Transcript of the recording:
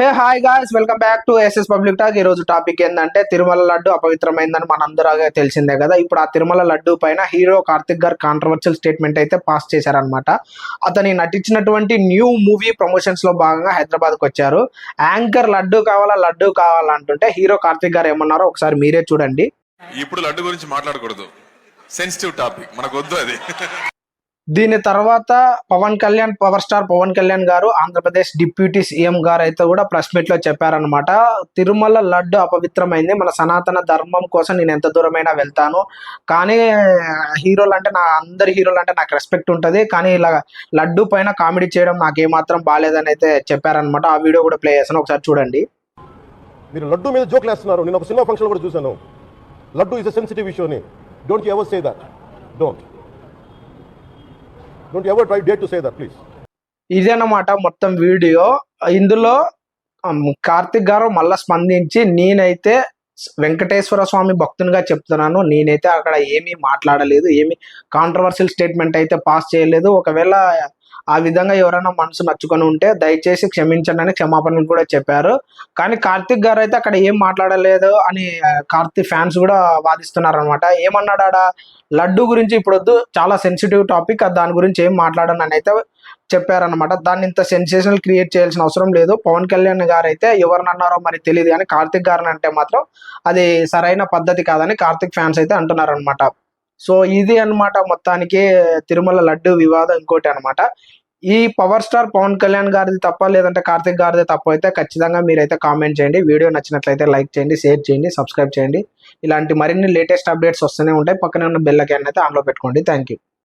Hey hi guys welcome back to SS public talk ఈ రోజు topic ఏంటంటే తిరుమల లడ్డు అపవిత్రమైందని మనందరూ తెలిసిందే కదా. ఇప్పుడు ఆ తిరుమల లడ్డు పైన హీరో కార్తిక్ గారు కాంట్రవర్షియల్ స్టేట్మెంట్ అయితే పాస్ చేశారనమాట అతని నటించినటువంటి న్యూ మూవీ ప్రమోషన్స్లో భాగంగా హైదరాబాద్కు వచ్చారు. యాంకర్ లడ్డు కావాలా లడ్డు కావాలా అంటుంటే హీరో కార్తిక్ గారు ఏమన్నారో ఒకసారి మీరే చూడండి. ఇప్పుడు లడ్డు గురించి మాట్లాడకూడదు. సెన్సిటివ్ టాపిక్ మనకు వద్దు అది. దీని తర్వాత Pawan Kalyan power star Pawan Kalyan garu Andhra Pradesh deputy CM గారు అయితే కూడా ప్రెస్ మీట్లో చెప్పారనమాట తిరుమల లడ్డు అపవిత్రమైంది. మన సనాతన ధర్మం కోసం నేను ఎంత దూరమైనా వెళ్తాను. కానీ హీరోలు అంటే నా అందరి హీరోలు అంటే నాకు రెస్పెక్ట్ ఉంటుంది. కానీ ఇలా లడ్డు పైన కామెడీ చేయడం నాకు ఏమాత్రం బాగాలేదని అయితే చెప్పారనమాట ఆ వీడియో కూడా ప్లే చేస్తాను. ఒకసారి చూడండి. మీరు లడ్డు మీద జోక్లు వేస్తున్నారు. నేను ఒక సినిమా ఫంక్షన్ కూడా చూశాను. Laddu is a sensitive issue don't ever say that don't don't ever try date to say that please ఇదేనమాట మొత్తం వీడియో. ఇందులో um, కార్తిక్ గారు మళ్ళా స్పందించి నేనైతే వెంకటేశ్వర స్వామి భక్తునిగా చెప్తున్నాను. నేనైతే అక్కడ ఏమీ మాట్లాడలేదు ఏమీ కాంట్రవర్షియల్ స్టేట్మెంట్ అయితే పాస్ చేయలేదు. ఒకవేళ ఆ విధంగా ఎవరైనా మనసు నచ్చుకొని ఉంటే దయచేసి క్షమించండి అని క్షమాపణలు కూడా చెప్పారు. కానీ కార్తిక్ గారు అయితే అక్కడ ఏం మాట్లాడలేదు అని కార్తిక్ ఫ్యాన్స్ కూడా వాదిస్తున్నారు అనమాట ఏమన్నాడు ఆడ లడ్డు గురించి ఇప్పుడు వద్దు చాలా సెన్సిటివ్ టాపిక్ దాని గురించి ఏం మాట్లాడను అని అయితే చెప్పారనమాట దాన్ని ఇంత సెన్సేషనల్ క్రియేట్ చేయాల్సిన అవసరం లేదు. పవన్ కళ్యాణ్ గారు అయితే ఎవరిని అన్నారో మరి తెలియదు కానీ కార్తిక్ గారిని అంటే మాత్రం అది సరైన పద్ధతి కాదని కార్తిక్ ఫ్యాన్స్ అయితే అంటున్నారు అనమాట సో ఇది అన్నమాట మొత్తానికి తిరుమల లడ్డు వివాదం ఇంకోటి అన్నమాట. ఈ పవర్ స్టార్ పవన్ కళ్యాణ్ గారిది తప్ప లేదంటే కార్తిక్ గారిది తప్ప అయితే ఖచ్చితంగా మీరైతే కామెంట్ చేయండి. వీడియో నచ్చినట్లయితే లైక్ చేయండి షేర్ చేయండి సబ్స్క్రైబ్ చేయండి. ఇలాంటి మరిన్ని లేటెస్ట్ అప్డేట్స్ వస్తూనే ఉంటాయి. పక్కనే ఉన్న బెల్ ఐకాన్ అయితే ఆన్లో పెట్టుకోండి. Thank you